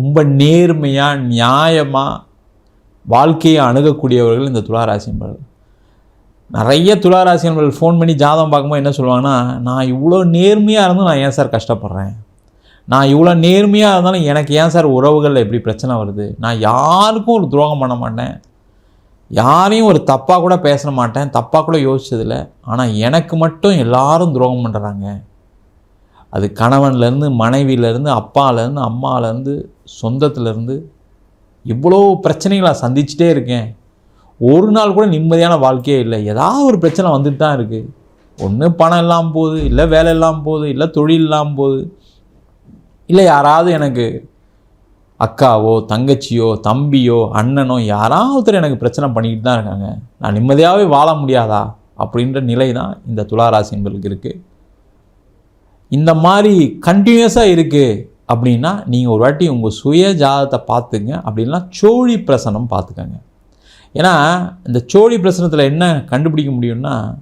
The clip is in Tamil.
ரொம்ப நேர்மையாக நியாயமாக வாழ்க்கையை அணுகக்கூடியவர்கள் இந்த துளாராசி நிறைய துளாராசி என்பவர்கள் ஃபோன் பண்ணி ஜாதகம் பார்க்கும்போது என்ன சொல்லுவாங்கன்னா நான் இவ்வளோ நேர்மையாக இருந்தும் நான் ஏன் சார் கஷ்டப்படுறேன்? நான் இவ்வளோ நேர்மையாக இருந்தாலும் எனக்கு ஏன் சார் உறவுகளில் எப்படி பிரச்சனை வருது? நான் யாருக்கும் ஒரு துரோகம் பண்ண மாட்டேன். யாரையும் ஒரு தப்பாக கூட பேச மாட்டேன். தப்பாக கூட யோசிச்சதில்லை. ஆனால் எனக்கு மட்டும் எல்லாரும் துரோகம் பண்ணுறாங்க அது கணவன்லேருந்து மனைவியிலேருந்து அப்பாலேருந்து அம்மாலேருந்து சொந்தத்துலேருந்து இவ்வளோ பிரச்சனைகளை சந்திச்சுட்டே இருக்கேன். ஒரு நாள் கூட நிம்மதியான வாழ்க்கையே இல்லை. ஏதாவது ஒரு பிரச்சனை வந்துட்டு தான் இருக்குது ஒன்று பணம் இல்லாமல் போகுது இல்லை வேலை இல்லாமல் போகுது இல்லை தொழில் இல்லாமல் போகுது இல்லை யாராவது எனக்கு அக்காவோ தங்கச்சியோ தம்பியோ அண்ணனோ யாராவது எனக்கு பிரச்சனை பண்ணிக்கிட்டு தான் இருக்காங்க. நான் நிம்மதியாகவே வாழ முடியாதா அப்படின்ற நிலை தான் இந்த துளாராசி எங்களுக்கு இருக்குது இந்த மாதிரி கண்டினியூஸாக இருக்குது அப்படின்னா நீங்கள் ஒரு வாட்டி உங்கள் சுய ஜாதத்தை பார்த்துங்க அப்படின்னா சோழி பிரசனம் பார்த்துக்கங்க. ஏன்னா இந்த சோழி பிரசனத்தில் என்ன கண்டுபிடிக்க முடியும்னா